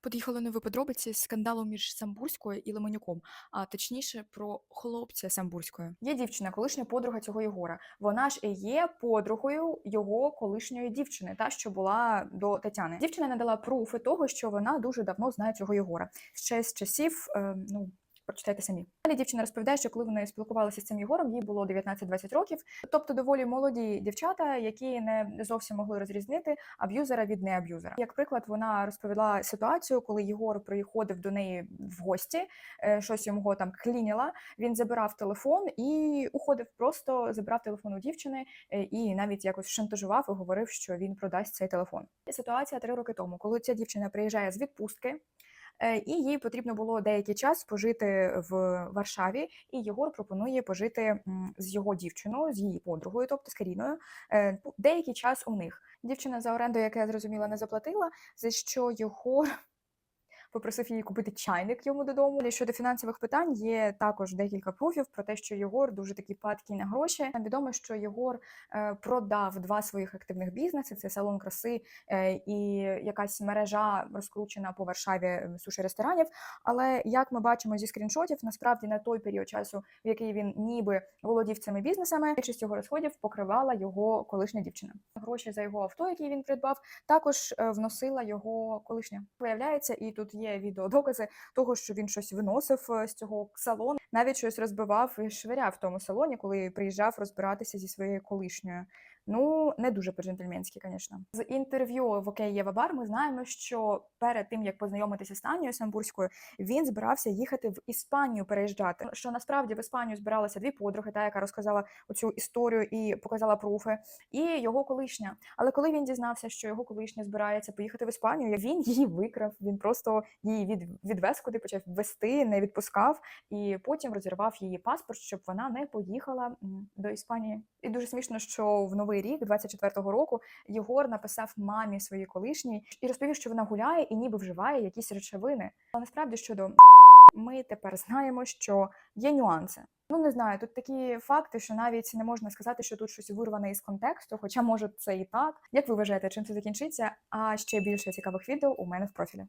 Поїхали нові подробиці скандалу між Самбурською і Леменюком, а точніше про хлопця Самбурської. Є дівчина, колишня подруга цього Єгора. Вона ж і є подругою його колишньої дівчини, та що була до Тетяни. Дівчина надала пруфи того, що вона дуже давно знає цього Єгора. Ще з часів, е, ну. Прочитайте самі. Далі дівчина розповідає, що коли вони спілкувалися з цим Єгором, їй було 19-20 років, тобто доволі молоді дівчата, які не зовсім могли розрізнити аб'юзера від неаб'юзера. Як приклад, вона розповіла ситуацію, коли Єгор приходив до неї в гості, е, щось йому там клініла. Він забирав телефон і уходив, просто забрав телефон у дівчини е, і навіть якось шантажував і говорив, що він продасть цей телефон. Ситуація три роки тому, коли ця дівчина приїжджає з відпустки. Е, І їй потрібно було деякий час пожити в Варшаві, і Єгор пропонує пожити з його дівчиною, з її подругою, тобто з Каріною, е, деякий час у них. Дівчина за оренду, яка я зрозуміла, не заплатила, за що Єгор попросив її купити чайник йому додому. І Щодо фінансових питань є також декілька пруфів про те, що Єгор дуже такий падкий на гроші. Нам відомо, що Єгор е, продав два своїх активних бізнеси: це салон краси е, і якась мережа розкручена по Варшаві е, суші ресторанів. Але як ми бачимо зі скріншотів, насправді на той період часу, в який він ніби володів цими бізнесами, більшість його розходів покривала його колишня дівчина. Гроші за його авто, які він придбав, також вносила його колишня. Виявляється, і тут є відеодокази того, що він щось виносив е, з цього салону, навіть щось розбивав і швиряв в тому салоні, коли приїжджав розбиратися зі своєю колишньою. Ну, не дуже по-джентльменськи, звісно. З інтерв'ю в «Окей, Єва Бар ми знаємо, що перед тим як познайомитися з Танією Самбурською, він збирався їхати в Іспанію переїжджати. Що насправді в Іспанію збиралися дві подруги, та яка розказала оцю історію і показала пруфи, і його колишня. Але коли він дізнався, що його колишня збирається поїхати в Іспанію, він її викрав. Він просто її від, відвез, куди почав вести, не відпускав, і потім розірвав її паспорт, щоб вона не поїхала до Іспанії. І дуже смішно, що в новий рік, 24-го року, Єгор написав мамі своїй колишній і розповів, що вона гуляє і ніби вживає якісь речовини. Але насправді щодо ми тепер знаємо, що є нюанси. Ну не знаю, тут такі факти, що навіть не можна сказати, що тут щось вирване із контексту, хоча може це і так. Як ви вважаєте, чим це закінчиться? А ще більше цікавих відео у мене в профілі.